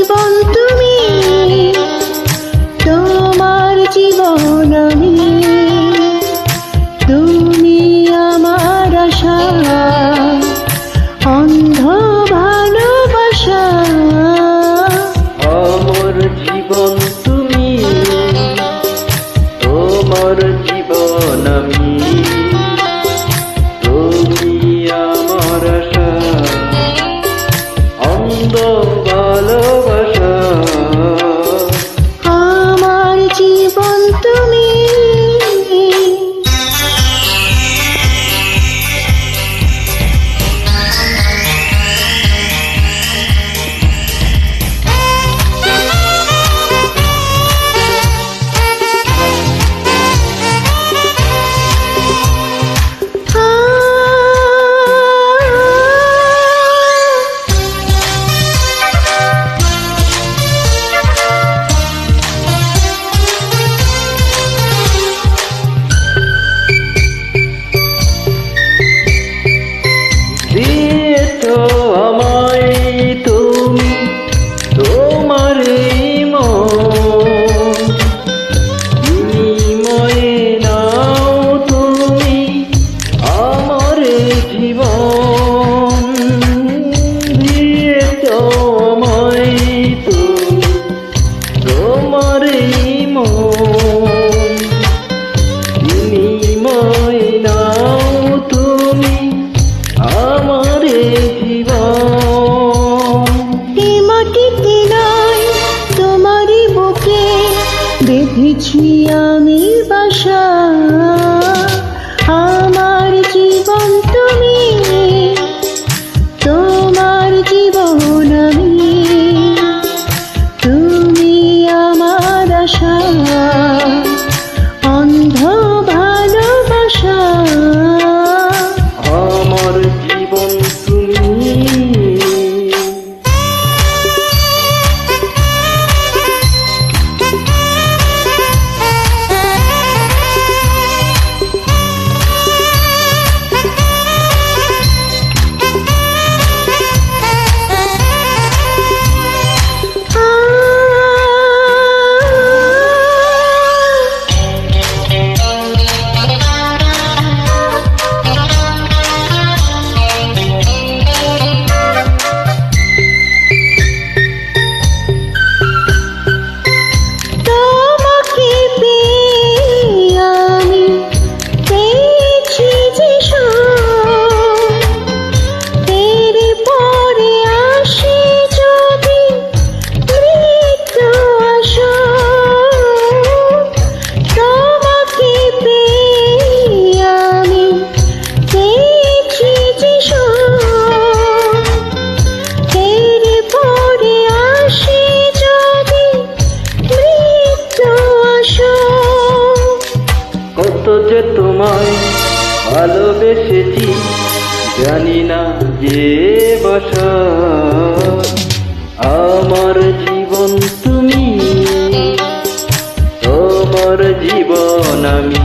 জীবন তুমি, তোমার জীবন আমি। তুমি আমার আশা, অন্ধ ভালোবাসা। আমার জীবন তুমি, তোমার জীবন teach তোমায় ভালোবেসেছি জানি না যে বসা। আমার জীবন তুমি তোমার জীবন আমি